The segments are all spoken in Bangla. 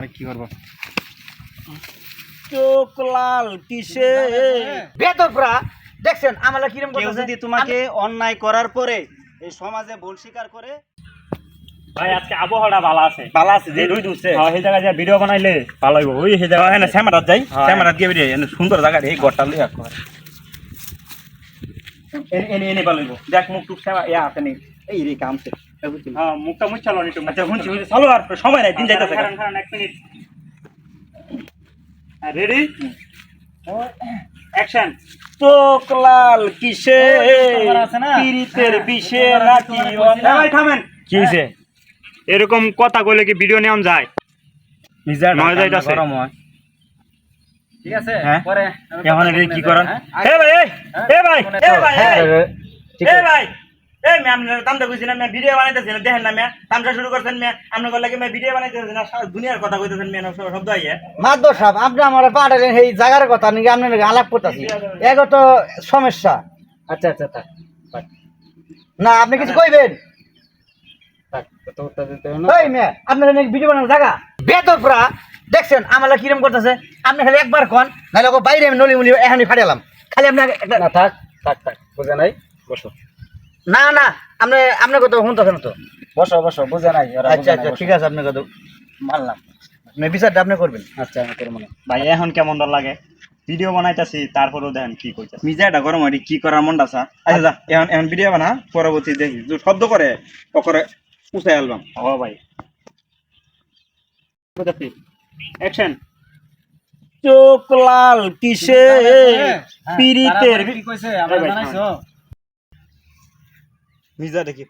ভাই, কি করব? চোখ লাল কিসে? বেদরপুরা দেখছেন আমরা কিরম কেউ যদি তোমাকে অন্যায় করার পরে এই সমাজে ভুল স্বীকার করে ভাই আজকে আবহাওয়াটা ভালো আছে। ভালো আছে যে রুই হ্যাঁ সেই জায়গায় যা ভিডিও বানাইলে ভালো হইব। ওই সেই জায়গায় হ্যাঁ শ্যামারাত যাই। হ্যাঁ। শ্যামারাত গিয়ে বেরিয়ে সুন্দর জায়গা এই ঘরটা কর এনে এনে এনে দেখ মুখ টুক শ্যামা ইয়া আছে নি? এই রে কামছে হ্যাঁ মুখটা নি তুমি আচ্ছা শুনছি চলো আর সময় নাই দিন যাইতেছে এক মিনিট। রেডি অ্যাকশন চোখ লাল কিসে তোমার আছে না? পীড়িতের বিষে নাকি ভাই থামেন। কি হইছে এরকম কথা কইলে কি ভিডিও নেওয়া যায়? নয় যাইতাছে। গরম ঠিক আছে? হ্যাঁ? পরে এখন এটা কি করেন? হ্যাঁ? এ ভাই এ ভাই এ ভাই হ্যাঁ, এই, ঠিক এ ভাই এই ম্যাম তামটা কইছি ম্যাম ভিডিও বানাইতেছেন দেখেন না ম্যাম তামটা শুরু করছেন ম্যাম আপনি কল লাগে ম্যাম ভিডিও বানাইতেছেন না? দুনিয়ার কথা কইতেছেন ম্যাম শব্দ আইয়া। মাদর সাহেব আপনি আমার পাঠালেন এই জায়গার কথা নাকি আপনার আলাপ করতেছি এগো তো সমস্যা। আচ্ছা আচ্ছা থাক না আপনি কিছু কইবেন? থাক কত উত্তর দিতে হবে না। ওই মেয়ে আপনার নাকি ভিডিও বানানোর জায়গা? দেখছেন আমরা কিরম করতেছে? আপনি খালি একবার কন নাহলে ওকে বাইরে আমি নলি মুলি এখনই ফাটালাম খালি আপনার একটা না থাক থাক থাক বুঝে নাই বসো। না না আপনি আপনার কথা শুনতেছেন তো? বসো বসো বুঝে নাই আচ্ছা আচ্ছা ঠিক আছে আপনার কথা মানলাম। আপনি বিচারটা আপনি করবেন। আচ্ছা আমি করব না। ভাই এখন কেমন লাগে? ভিডিও বানাইতাছি তারপরেও দেখেন কি কইতাছে। মিজাটা গরম হয় কি করার মনটা আছে আচ্ছা যা এখন এখন ভিডিও বানা পরবর্তী দেখি। শব্দ করে ওকরে উঠাই অ্যালবাম ও ভাই। অ্যাকশন চোখ লাল কিসে? হ্যাঁ, পীড়িতের তারা কি কইছে? আমরা ভাই, জানাইছো মিজা দেখি।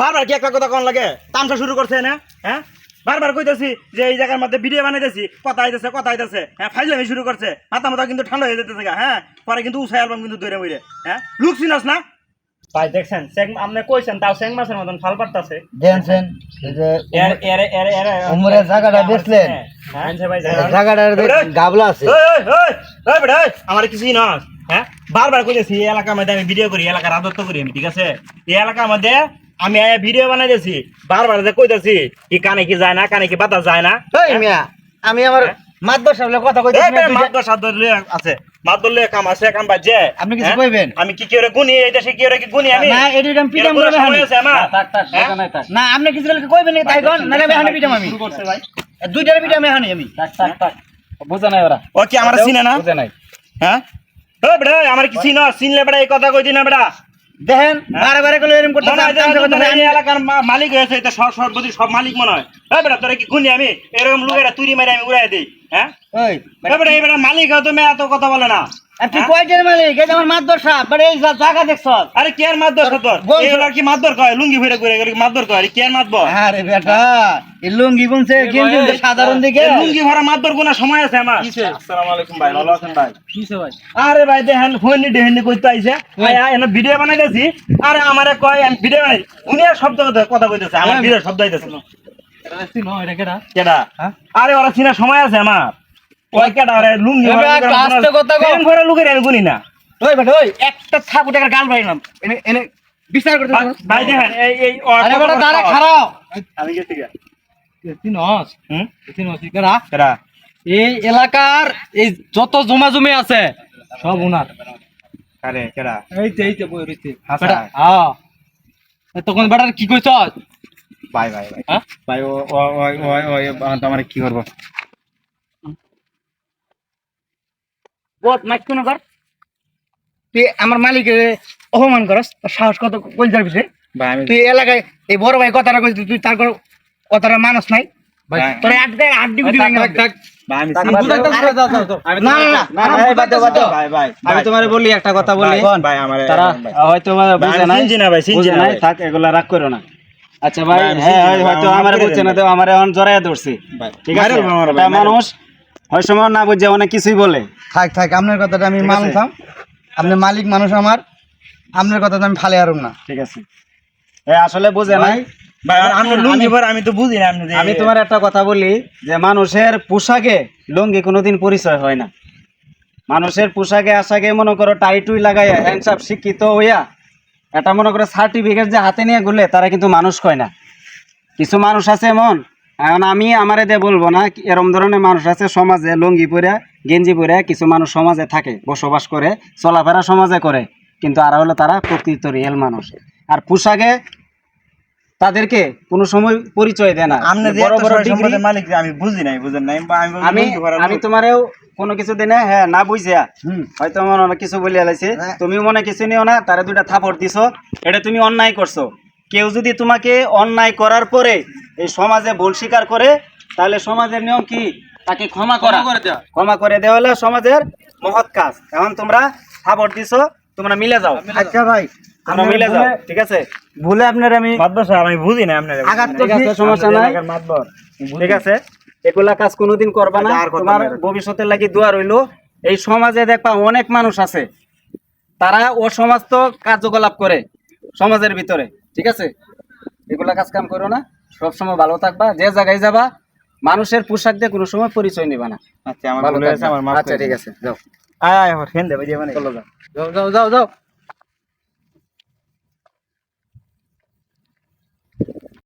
বারবার কি একটা কথা কোন লাগে? তামসা শুরু করছে না? হ্যাঁ? বারবার কইতাছি যে এই জায়গার মধ্যে ভিডিও বানাইতেছি কথা আইতেছে কথা আইতেছে হ্যাঁ? ফাইজলামি শুরু করছে মাথা মাথা কিন্তু ঠান্ডা হয়ে যেতেছে গা, হ্যাঁ? পরে কিন্তু উসাই অ্যালবাম কিন্তু দৌড়ে মইরে হ্যাঁ? লুক চিনাস না? ভাই দেখছেন? সেং আপনি কইছেন তাও সেং মাছের মতন ফাল পারতাছে দেখছেন এই যে এর এর এর জায়গাটা বেচলেন হ্যাঁ ভাই জায়গাটার গাবলা আছে। ওই আমার কিছুই না হ্যাঁ? বারবার কইতেছি এই এলাকার মধ্যে আমি ভিডিও করি এলাকার রাজত্ব করি আমি ঠিক আছে? এই এলাকার মধ্যে আমি আয়া ভিডিও বানাইতেছি বারবার যে কইতেছি কি কানে কি যায় না কানে কি বাতাস যায় না মিয়া আমি আমার মাদর সাহেবের কথা এই কইতেছি সাত ধরলে আছে। মাত কাম আছে কাম বাজে আপনি কিছু? কইবেন? আমি কি কি গুনি এইটা সে কি কি গুনি আমি? না পিটাম করে আপনি কিছু বলে কইবেন না তাই কোন নালে আমি এখানে পিটাম আমি। শুরু করছে ভাই। দুইটার পিটাম এখানে আমি। থাক থাক থাক। বুঝে নাই ওরা। ও কি আমার চিনে না? বুঝে নাই। হ্যাঁ? ও বেটা আমার কি চিনো চিনলে বেটা এই কথা কই না বেটা দেখেন বারে বারে কইলে এরকম করতে যে তুমি এই এলাকার মালিক হয়েছে এটা সব সর্বদি সব মালিক মনে হয়। হ্যাঁ বেটা তোরা কি গুনি আমি? এরকম লোকেরা তুই মেরে আমি উড়াই দিই হ্যাঁ? বেটা এই বেটা মালিক হয় তুমি এত কথা বলে না। আপনি কয়টার মালিক? এই যে আমার মাদর সাহেব বারে এই জায়গা দেখছ আরে কে আর মাতদর তোর? বল- কি মাতদর কয়? লুঙ্গি ফিরে ঘুরে গেলে মাতদর কয়? আরে কে আর মাতব আরে বেটা এই লুঙ্গি বুনছে গেঞ্জি সাধারণ দিকে। লুঙ্গি ভরা মাতদর কোন সময় আছে আমার। আসসালামু আলাইকুম ভাই ভালো আছেন ভাই? কিসে ভাই? আরে ভাই দেখেন ফোন ডেহেনি কইতে আইছে। এনে ভিডিও বানাইতেছি। আরে আমারে কয় আমি ভিডিও বানাই। উনি আর শব্দ কথা কথা কইতেছে আমার ভিডিও শব্দ আইতেছে। চিনো এটা কেডা? কেডা? হ্যাঁ? আরে ওরা চিনা সময় আছে আমার। ওই কেডা আরে লুঙ্গি এ ভরা ভাই, একটু লোকের আস্তে কথা কও। প্রেম ভরা লোকের আমি গুনি না ওই বেটা ওই একটা থাপু টাকার গাল বাইলাম এনে এনে বিচার করতে ভাই ভাই দেখেন এই এই ও আরে কত বেটা বড় দাঁড়া সাহস। খারাপ আমি গেছি গা চিনস হুম চিনস কেডা কেডা এই এলাকার এই যত জমা জমি আছে সব উনার আরে কেডা এই তো এই তো বই রইছে হাসা। বেটা হ্যাঁ এ তখন বেটার কি কইছ ভাই ভাই ভাই হ্যাঁ ভাই ও ও ও ও ও আমার কি করব মাইক কোন কর। তুই আমার মালিকের অপমান করস তোর সাহস কত কই যাবি সে তুই এলাকায় এই বড় ভাই কথাটা কইছিস তুই তার কথাটা মানুষ নাই? তোর থাক, আমি তোমারে বলি একটা কথা বলি তারা হয়তো বুঝে। থাক এগুলা রাগ করো না। আচ্ছা ভাই হ্যাঁ হয়তো আমারে মাফ করে বুঝছে না তো আমারে এখন জড়াইয়া ধরছি। ঠিক আছে? দেবো আমার ভাই, তা মাইরে মানুষ হয় সময় না বুঝে অনেক কিছুই বলে। থাক থাক আপনার কথাটা আমি। মানতাম। আপনি মালিক মানুষ আমার আপনার কথাটা আমি ফালে আরুম না। ঠিক আছে। এ আসলে বুঝে নাই। আমি লুঙ্গি পরে আমি তো বুঝি না আমি তোমার একটা কথা বলি যে মানুষের পোশাকে লুঙ্গি কোনোদিন পরিচয় হয় না। মানুষের পোশাকে আশাকে মনে করো টাইটুই লাগাইয়া হ্যান্ডসাপ শিক্ষিত হইয়া এটা মনে করো সার্টিফিকেট যে হাতে নিয়ে ঘুরলে তারা কিন্তু মানুষ কয় না। কিছু মানুষ আছে এমন এখন আমি আমার এদের বলব না এরম ধরনের মানুষ আছে সমাজে লুঙ্গি পরে গেঞ্জি পরে কিছু মানুষ সমাজে থাকে বসবাস করে চলাফেরা সমাজে করে কিন্তু আর হলো তারা প্রকৃত রিয়েল মানুষ আর পোশাকে তাদেরকে কোনো সময় পরিচয় দেয় না আপনি বড় বড় ডিগ্রি মালিক আমি বুঝি নাই বুঝেন নাই আমি আমি বুঝতে পারলাম আমি না। তোমারেও কোনো কিছু দিনে হ্যাঁ না বুঝিয়া হয়তো আমার অনেক কিছু বলিয়া লাইছে হ্যাঁ। তুমি মনে কিছু নিও না তারা দুইটা থাপড় দিছো এটা তুমি অন্যায় করছ কেউ যদি তোমাকে অন্যায় করার পরে এই সমাজে ভুল স্বীকার করে তাহলে সমাজের নিয়ম কি? তাকে ক্ষমা করা। ক্ষমা করে দেওয়া হলো সমাজের মহৎ কাজ। এখন তোমরা থাপড় দিছো তোমরা মিলে যাও। আচ্ছা ভাই তোমরা আপনার মিলে যাও ঠিক আছে? ভুলে আপনার আমি মাতবর সাহেব, আমি বুঝি না আপনার আঘাত ঠিক আছে সমস্যা নাই। মাতবর ঠিক আছে? এগুলা কাজ কোনোদিন করবা না। তোমার ভবিষ্যতের লাগি দোয়া রইল। এই সমাজে দেখবা অনেক মানুষ আছে। তারা অসমাস্ত কার্যকলাপ করে সমাজের ভিতরে। ঠিক আছে? এগুলা কাজ কাম করো না। সবসময় ভালো থাকবা। যে জায়গায় যাবা মানুষের পোশাক দিয়ে কোনো সময় পরিচয় নিবা না। আচ্ছা আমার আচ্ছা ঠিক আছে যাও। আয় আয় আমার ফেন দে ভিডিও বানাই চলো যাও যাও যাও যাও।